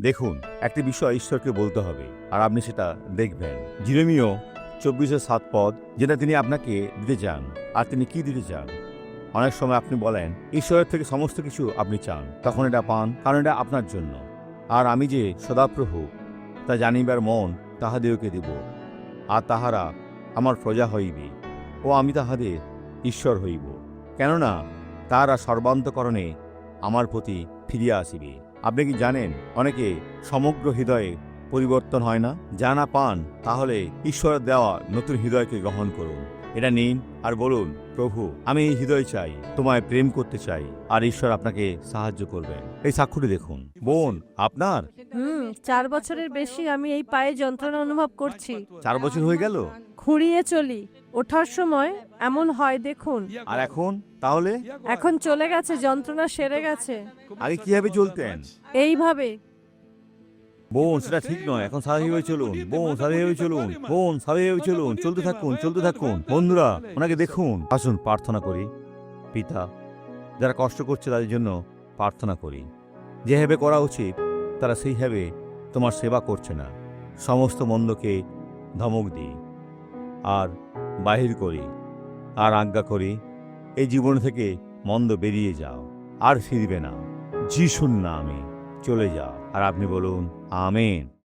দেখুন, একটি বিষয় ঈশ্বরকে বলতে হবে, আর আপনি সেটা দেখবেন। জিরেমিও চব্বিশের সাত পদ, যেটা তিনি আপনাকে দিতে চান, আর তিনি কি দিতে চান? অনেক সময় আপনি বলেন, ঈশ্বরের থেকে সমস্ত কিছু আপনি চান, তখন এটা পান, কারণ এটা আপনার জন্য। আর আমি যে সদাপ্রভু, তা জানিবার মন তাহাদেরকে দিব, আর তাহারা আমার প্রজা হইবে, ও আমি তাহাদের ঈশ্বর হইব। কেননা, তাহারা সর্বান্তকরণে আমার প্রতি ফিরিয়া আসিবে। আপনি কি জানেন অনেকে সমগ্র হৃদয়ে পরিবর্তন হয় না? যা না পান তাহলে ঈশ্বরের দেওয়া নতুন হৃদয়কে গ্রহণ করুন। এটা নিন আর বলুন প্রভু আমি এই হৃদয় চাই তোমায় প্রেম করতে চাই আর ঈশ্বর আপনাকে সাহায্য করবেন। এই সাক্ষ্যটি দেখুন। বোন আপনার? হুম চার বছরের বেশি আমি এই পায়ে যন্ত্রণা অনুভব করছি। চার বছর হয়ে গেল? খুঁড়িয়ে চলি। ওঠার সময় এমন হয় দেখুন। আর এখন? তাহলে? এখন চলে গেছে যন্ত্রণা সেরে গেছে। আগে কীভাবে চলতেন এইভাবে। বোন সেটা ঠিক নয় এখন স্বাভাবিকভাবে চলুন। বোন স্বাভাবিকভাবে চলুন। বোন স্বাভাবিকভাবে চলুন। চলতে থাকুন চলতে থাকুন। বন্ধুরা ওনাকে দেখুন। আসুন প্রার্থনা করি। পিতা যারা কষ্ট করছে তাদের জন্য প্রার্থনা করি। যেভাবে করা উচিত তারা সেইভাবে তোমার সেবা করছে না। সমস্ত মন্দকে ধমক দিই। আর বাহির করি আর আজ্ঞা করি, এই জীবন থেকে মন্দ বেরিয়ে যাও, আর ফিরবে না। যিশুন না আমি চলে যাও। আর আপনি বলুন, আমেন।